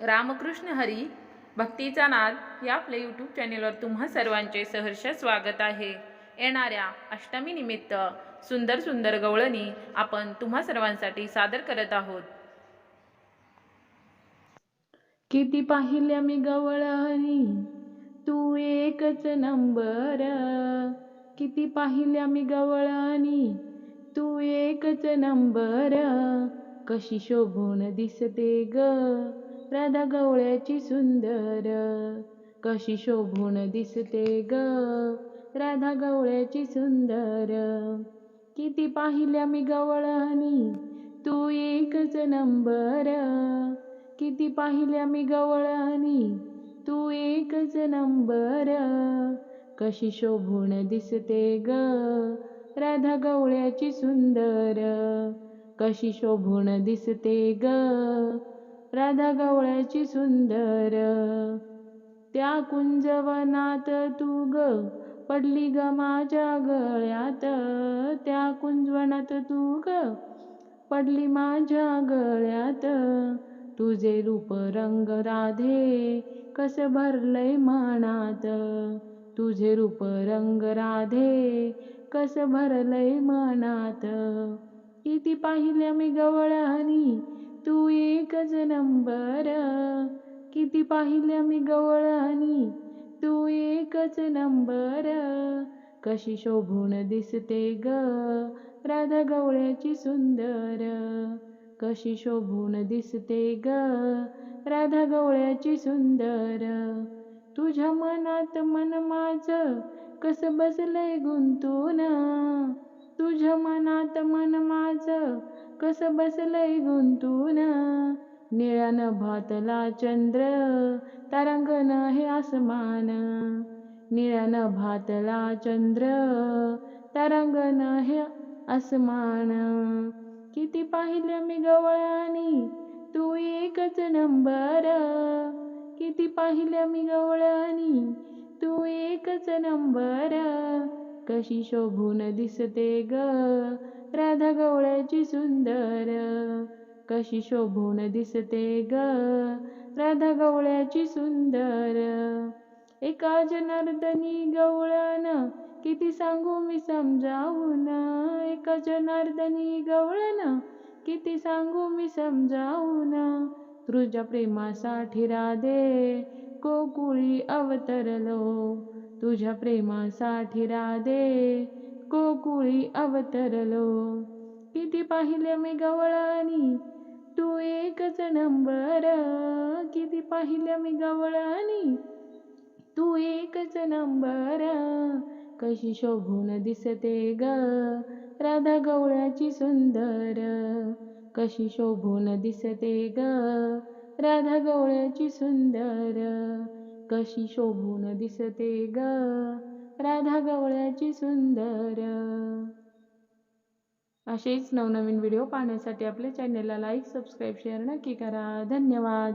रामकृष्ण हरी भक्तीचा नाद या आपल्या यूट्यूब चॅनेलवर तुम्हा सर्वांचे सहर्ष स्वागत आहे. येणाऱ्या अष्टमी निमित्त सुंदर सुंदर गवळणी आपण तुम्हा सर्वांसाठी सादर करत आहोत. किती पाहिल्या मी गवळणी? तू एकच नंबर. किती पाहिल्या मी गवळणी? तू एकच नंबर. कशी शोभून दिसते ग? राधा गवळ्याची सुंदर. कशी शोभून दिसते ग राधा गवळ्याची सुंदर. किती पाहिल्या मी गवळणी तू एकच नंबर. किती पाहिल्या मी गवळणी तू एकच नंबर. कशी शोभून दिसते ग राधा गवळ्याची सुंदर. कशी शोभून दिसते ग राधा गवळ्याची सुंदर. त्या कुंजवनात तू ग पडली ग माझ्या गळ्यात. त्या कुंजवनात तू ग पडली माझ्या गळ्यात. तुझे रूप रंग राधे कस भरलंय मनात. तुझे रूप रंग राधे कस भरलंय मनात. किती पाहिल्या मी गवळणी तू एकच नंबर. किती पाहिल्या मी गवळणी तू एकच नंबर. कशी शोभून दिसते ग राधा गवळ्याची सुंदर. कशी शोभून दिसते ग राधा गवळ्याची सुंदर. तुझ्या मनात मन माझं कस बसलंय गुंतून. तुझ्या मनात मन माझं कस बसलंय गुंतून? निळन भातला चंद्र तरंगण हे आसमान. निळन भातला चंद्र तरंगण हे आसमान. किती पाहिलं मी गवळानी तू एकच नंबर. किती पाहिलं मी गवळानी तू एकच नंबर. कशी शोभून दिसते ग? राधा गवळ्याची सुंदर. कशी शोभून दिसते ग? राधा गवळ्याची सुंदर. एका जनार्दनी गवळण किती सांगू मी समजावून? एका जनार्दनी गवळण किती सांगू मी समजावून? तुझ्या प्रेमासाठी राधे कोकुळी अवतरलो. तुझ्या प्रेमासाठी राधे गोकुळी अवतरलो. किती पाहिले मी गवळानी तू एकच नंबर. किती पाहिल्या मी गवळानी तू एकच नंबर. कशी शोभून दिसते ग राधा गवळ्याची सुंदर. कशी शोभून दिसते ग राधा गवळ्याची सुंदर. कशी शोभून दिसते ग? राधा गवळ्याची सुंदर. असेच नवनवीन व्हिडिओ पाहण्यासाठी आपल्या चॅनेलला लाईक सबस्क्राईब शेअर नक्की करा. धन्यवाद.